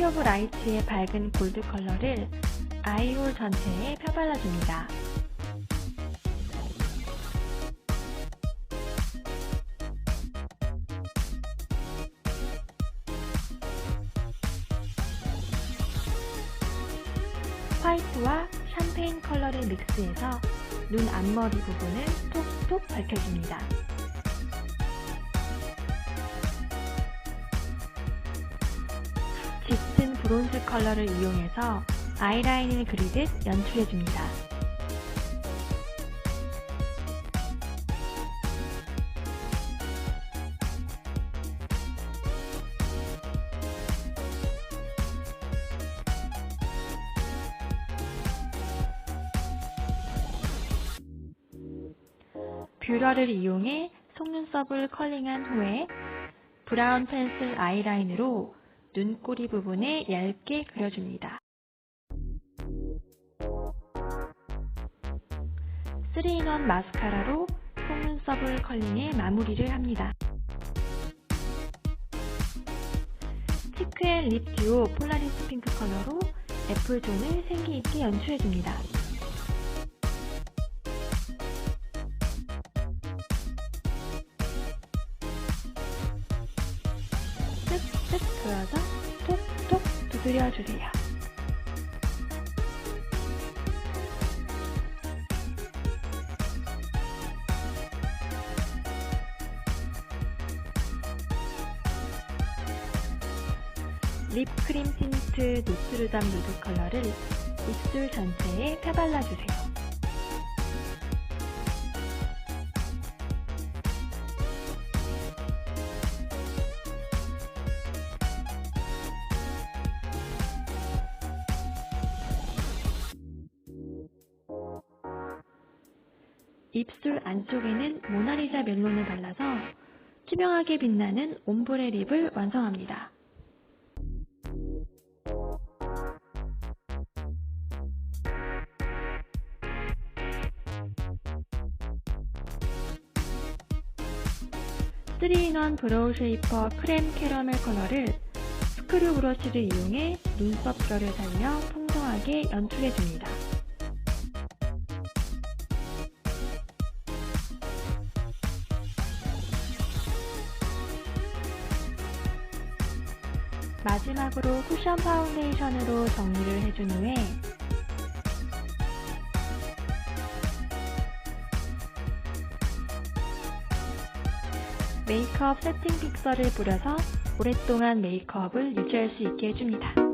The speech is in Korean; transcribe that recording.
시티 오브 라이트의 밝은 골드 컬러를 아이홀 전체에 펴발라줍니다. 화이트와 샴페인 컬러를 믹스해서 눈 앞머리 부분을 톡톡 밝혀줍니다. 브론즈 컬러를 이용해서 아이라인을 그리듯 연출해줍니다. 뷰러를 이용해 속눈썹을 컬링한 후에 브라운 펜슬 아이라인으로 눈꼬리 부분에 얇게 그려줍니다. 3인원 마스카라로 속눈썹을 컬링해 마무리를 합니다. 치크앤 립 듀오 폴라리스 핑크 컬러로 애플존을 생기있게 연출해줍니다. 그어서 톡톡 두드려 주세요. 립크림 틴트 노트르담 누드 컬러를 입술 전체에 펴발라주세요. 입술 안쪽에는 모나리자 멜론을 발라서 투명하게 빛나는 옴브레 립을 완성합니다. 쓰리인원 브로우 쉐이퍼 크렘 캐러멜 컬러를 스크류 브러쉬를 이용해 눈썹 결을 살려 풍성하게 연출해줍니다. 마지막으로 쿠션 파운데이션으로 정리를 해준 후에 메이크업 세팅 픽서를 뿌려서 오랫동안 메이크업을 유지할 수 있게 해줍니다.